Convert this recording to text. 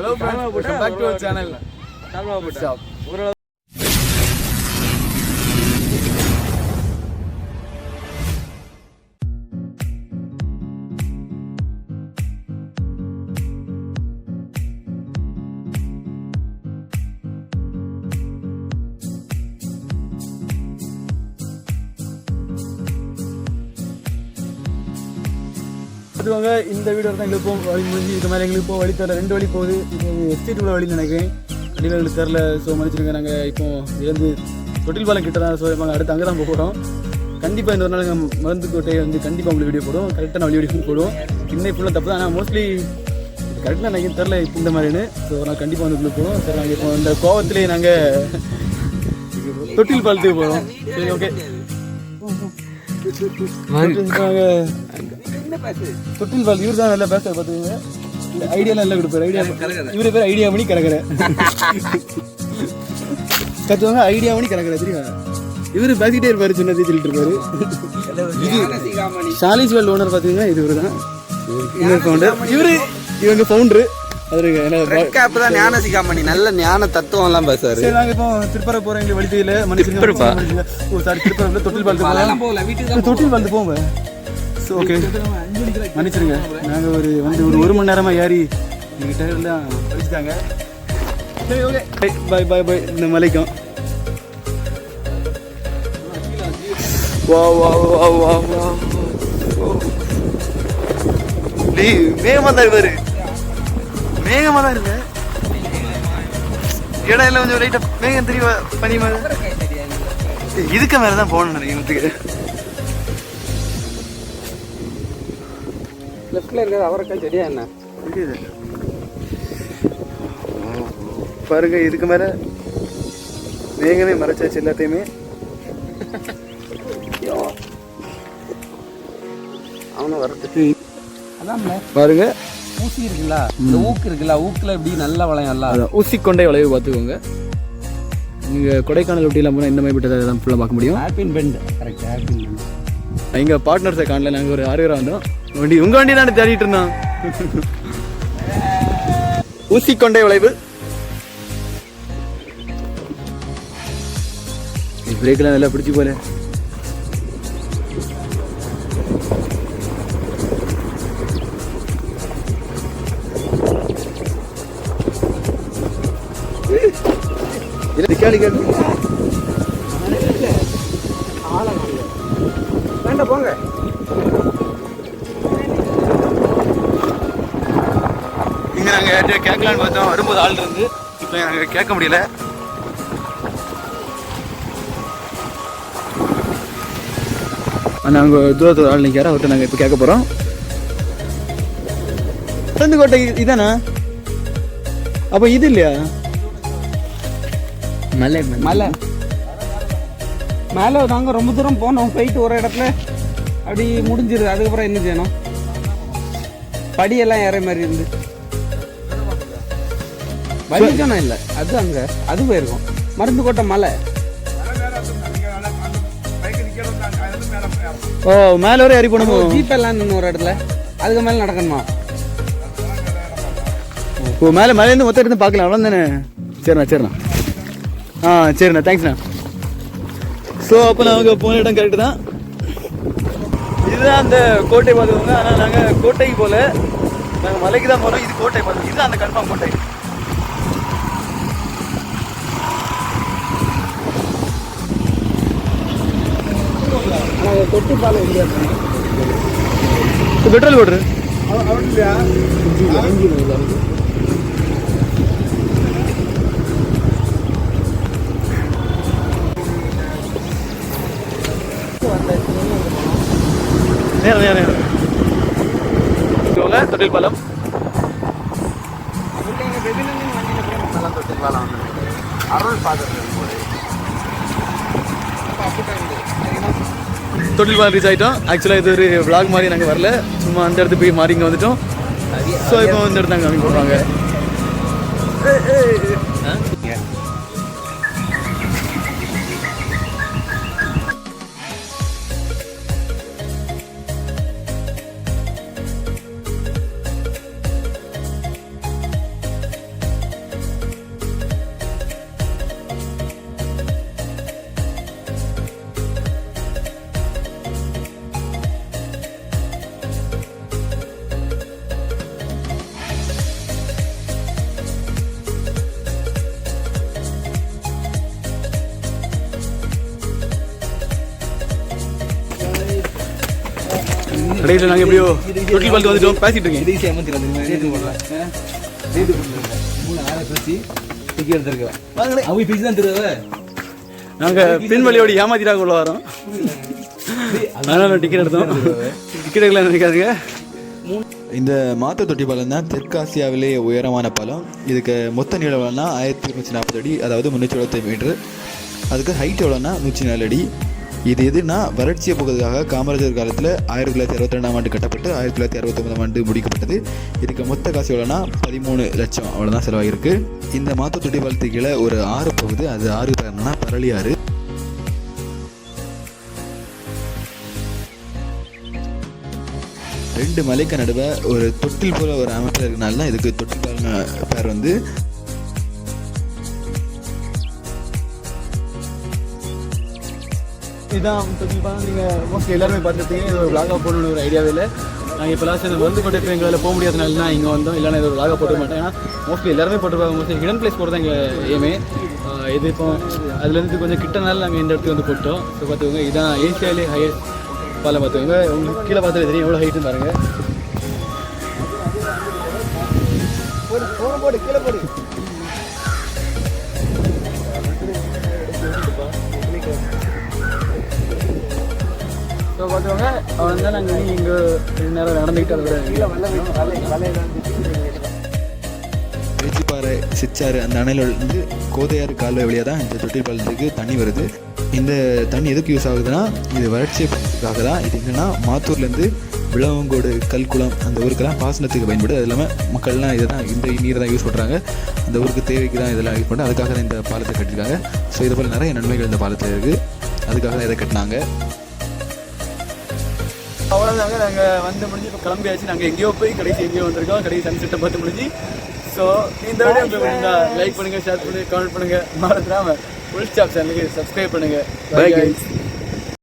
Hello friends welcome back to our channel stop அதுவாங்க இந்த video தான் எங்களுக்கு இப்போ வழி முடிஞ்சு இது மாதிரி எங்களுக்கு இப்போ வழி தரல ரெண்டு வழி போகுது. இது எஸ்டேட் உள்ள வழி நினைக்கிறேன். கண்டிப்பாக எங்களுக்கு தெரில ஸோ மன்னிச்சிருங்க நாங்கள் இப்போ இருந்து தொட்டில் பாலம் கிட்ட தான் ஸோ நாங்கள் அடுத்து அங்கே தான் போக போகிறோம் கண்டிப்பாக இந்த ஒரு நாள் நாங்கள் மருந்து கோட்டை வந்து கண்டிப்பாக உங்களுக்கு வீடியோ போடுவோம். கரெக்டாக நான் வீடியோ போடுவோம். இன்னும் ஃபுல்லாக தப்பு தான். ஆனால் மோஸ்ட்லி கரெக்டாக எனக்கு தெரில இப்போ இந்த மாதிரின்னு. ஸோ நான் கண்டிப்பாக வந்து உங்களுக்கு போடுவோம் சரி நாங்கள் இப்போ இந்த கோவத்திலே நாங்கள் தொட்டில் பாலத்துக்கு போகிறோம் சரி ஓகே நாங்கள் தொட்டில் பால் இவர் தான் நல்லா பேச பார்த்துக்கோங்க. ஐடியாலாம் நல்லா கொடுப்பாரு. ஐடியா இவரு பேர் ஐடியா மணி கிடக்குற கத்துவாங்க ஐடியா மணி கிடக்குற தெரியுமா? இவரு பேசிக்கிட்டே இருப்பாரு சொன்னதே சொல்லிட்டு இருப்பாரு. இது ஷாலிஸ் வேல் ஓனர் பார்த்தீங்கன்னா இது இவரு தான் இன்னொரு ஃபவுண்டர் இவரு இவங்க ஃபவுண்டரு நல்ல ஞான தத்துவம் எல்லாம் பேசுவாரு சரி நாங்கள் இப்போ திருப்பர போகிறோம் எங்களுக்கு வழி தெரியல. மனுஷன் தொட்டில் போகல வீட்டுக்கு தொட்டில் வந்து போங்க ஓகே மன்னிச்சிருங்க. நாங்கள் ஒரு வந்து ஒரு ஒரு மணி நேரமாக ஏறி எங்கள் டயர்லாம் படிச்சுட்டாங்க சரி ஓகே பாய் பாய் பாய் இந்த மலைக்கும். வா வா வா வா வா டேய் மேகமாக தான் இருப்பாரு மேகமாக தான் இருக்கு இடம் இல்லை கொஞ்சம் லைட்டாக மேகம் தெரியுமா பனி மாதிரி இதுக்கு மேலே தான் போகணும் நினைக்கிறேன் லெஃப்ட்ல இருக்கிறது அவரைக்காய் செடியா என்ன? புரியுது. பாருங்க இதுக்கு மேல மேகமே மறைச்சாச்சு எல்லாத்தையுமே. அவனும் வரது அதான் பாருங்க. ஊசி இருக்குல்ல? இந்த ஊக்கு இருக்குல்ல? ஊக்குல இப்படி நல்ல வளையம்ல? அதான் ஊசி கொண்டை வளைவு பார்த்துக்கோங்க. நீங்கள் கொடைக்கானல் ஒட்டிலாம் போனால் இந்த மாதிரி விட்டதை தான் ஃபுல்லாக பார்க்க முடியும். Hairpin bend correct hairpin bend எங்கள் பார்ட்னர்ஸை காணல நாங்கள் ஒரு ஆறு பேர் வந்தோம். வண்டி உங்கள் வண்டி தானே தேடிட்டு இருந்தோம் ஊசி கொண்டை வளைவு பிரேக்கெலாம் நல்லா பிடிச்சி போல. கேள்வி கேள்வி வேண்டாம் போங்க. நாங்கள் கேட்கலான்னு பார்த்தோம் வரும்போது ஆள் இருந்து. இப்போ நாங்கள் கேட்க முடியல. நாங்கள் தூரத்தில் ஆள் நிற்கிறார் அவர்கிட்ட நாங்கள் இப்போ கேட்க போகிறோம் கோட்டை இதானா? அப்போ இது இல்லையா? மலை மலை. மேலே. நாங்கள் ரொம்ப தூரம் போனோம். போயிட்டு ஒரு இடத்துல. அப்படி முடிஞ்சிருது. அதுக்கப்புறம் என்ன செய்யணும்? படியெல்லாம் ஏற மாதிரி இருந்து. வலிக்கணும் இல்லை. அது அங்கே அது போயிருக்கும். மருந்து கோட்டை மலை. ஓ மேலே வரை ஏறி போகணுமோ? ஜீப் எல்லாம் நின்று ஒரு இடத்துல. அதுக்கு மேலே நடக்கணுமா? ஓ மேலே மேலேருந்து மொத்தம் இருந்து பார்க்கலாம். அவ்வளோ தானே சரிண்ணா சரிண்ணா. ஆ சரிண்ணா தேங்க்ஸ்ண்ணா ஸோ அப்போ நாங்கள் போன இடம் கரெக்டு தான். இதுதான் அந்த கோட்டை பார்த்துக்கோங்க ஆனால் நாங்கள் கோட்டைக்கு போகல நாங்கள் மலைக்கு தான் போகிறோம் இது கோட்டை பார்த்து இதுதான் அந்த கன்ஃபார்ம் கோட்டை. பாலம் இல்லையா? பெட்ரோல் போடுறு நேரம் நேரம் நேரம். இவங்க தொட்டில் பாலம் தொட்டி பாலம் அருள் பார்த்துருக்கேன் தொட்டில் பாலம் ரீச் ஆகிட்டோம் ஆக்சுவலாக இது ஒரு விளாக் மாதிரி நாங்கள் வரல. சும்மா அந்த இடத்துக்கு போய் மாறி இங்கே வந்துட்டோம். ஸோ இப்போ இந்த இடத்துல நாங்கள் காமிக்க போடுறாங்க கடைசியில் நாங்கள் எப்படியோ தொட்டில் பாலத்து வந்துட்டோம். பேசிட்டு இருக்கேன் நாங்கள் பின்வழியோடு ஏமாத்திட்டாக உள்ள வரோம். அதனால டிக்கெட் எடுத்தோம். டிக்கெட் எடுக்கலாம் நினைக்காதீங்க. இந்த மாத்து தொட்டி பாலம் தான் தெற்காசியாவிலே உயரமான பாலம் இதுக்கு மொத்த நீளம் ஆயிரத்தி இருநூற்றி நாற்பது அடி அதாவது முந்நூற்றி எழுபத்தி மீட்ரு அதுக்கு ஹைட் எவ்வளோனா நூற்றி நாலு அடி. இது எதுனா வறட்சியை போகிறதுக்காக காமராஜர் காலத்தில் ஆயிரத்தி தொள்ளாயிரத்தி அறுபத்தி ரெண்டாம் ஆண்டு கட்டப்பட்டு ஆயிரத்தி தொள்ளாயிரத்தி அறுபத்தொம்பதாம் ஆண்டு முடிக்கப்பட்டது. இதுக்கு மொத்த காசு எவ்வளோனா பதிமூணு லட்சம் அவ்வளோதான் செலவாகிருக்கு இந்த மாத்த தொட்டி கீழே ஒரு ஆறு போகுது. அது ஆறு பேர் என்னன்னா பரளி ஆறு ரெண்டு மலைக்கு நடுவே ஒரு தொட்டில் போல ஒரு அமைப்பில் இருக்கனால தான் இதுக்கு தொட்டில் பேர் வந்து இதுதான் தொட்டில் நீங்கள் மோஸ்ட்லி எல்லாருமே பார்த்துருப்பீங்க. இது ஒரு விளாகாக போடணும்னு ஒரு ஐடியாவே இல்லை. நாங்கள் இப்போ லாஸ்ட் இந்த வந்து கொண்டு எங்களால் போக முடியாதனால தான் இங்கே வந்தோம். இல்லைனா இது ஒரு விளாக போட்டு மாட்டேன் ஏன்னா மோஸ்ட்லி எல்லாருமே போட்டுருப்பாங்க. மோஸ்ட்லி ஹிடன் பிளேஸ் போட தான் எங்கள் ஏமே இது இப்போ அதுலேருந்து கொஞ்சம் கிட்டனால நாங்கள் இந்த இடத்துக்கு வந்து போட்டோம். ஸோ பார்த்துக்கோங்க. இதுதான் ஏசியாலே ஹையஸ்ட் பாலம் பார்த்துக்கோங்க. உங்களுக்கு கீழே பார்த்தாலே தெரியும். எவ்வளோ ஹைட்டுன்னு பாருங்க. ஸோ பார்த்துக்கோங்க அவன் தான் நாங்கள் இங்கே ரெண்டு நேரம் நடந்துக்கிட்டு அதோட பேச்சிப்பாறை சிச்சாறு அந்த அணையில் இருந்து கோதையாறு கால்வாய் வழியாக தான் இந்த தொட்டில் பாலத்துக்கு தண்ணி வருது. இந்த தண்ணி எதுக்கு யூஸ் ஆகுதுன்னா இது வறட்சிக்காக தான். இது என்னென்னா மாத்தூர்லேருந்து விளவங்கோடு கல்குளம் அந்த ஊருக்கெல்லாம் பாசனத்துக்கு பயன்படுது. அது இல்லாமல் மக்கள்லாம் இதை தான் இந்த நீரை தான் யூஸ் பண்ணுறாங்க அந்த ஊருக்கு தேவைக்கு தான் இதெல்லாம் யூஸ் பண்ணுறாங்க அதுக்காக தான் இந்த பாலத்தை கட்டியிருக்காங்க. ஸோ இது போல் நிறைய நன்மைகள் இந்த பாலத்தில் இருக்குது அதுக்காக தான் இதை கட்டினாங்க. அவ்வளோதாங்க நாங்கள் வந்து முடிஞ்சு இப்போ கிளம்பியாச்சு. நாங்கள் எங்கேயோ போய் கடைசி எங்கேயோ வந்திருக்கோம். கடைசி சன்செட்டை பார்த்து முடிஞ்சு. ஸோ இந்த வீடியோ உங்களுக்கு பிடிச்சிருந்தா லைக் பண்ணுங்கள் ஷேர் பண்ணுங்கள் கமெண்ட் பண்ணுங்கள் மறந்துடாம ஃபுல் ஸ்டாப் சேனலுக்கு சப்ஸ்கிரைப் பண்ணுங்கள் பை guys.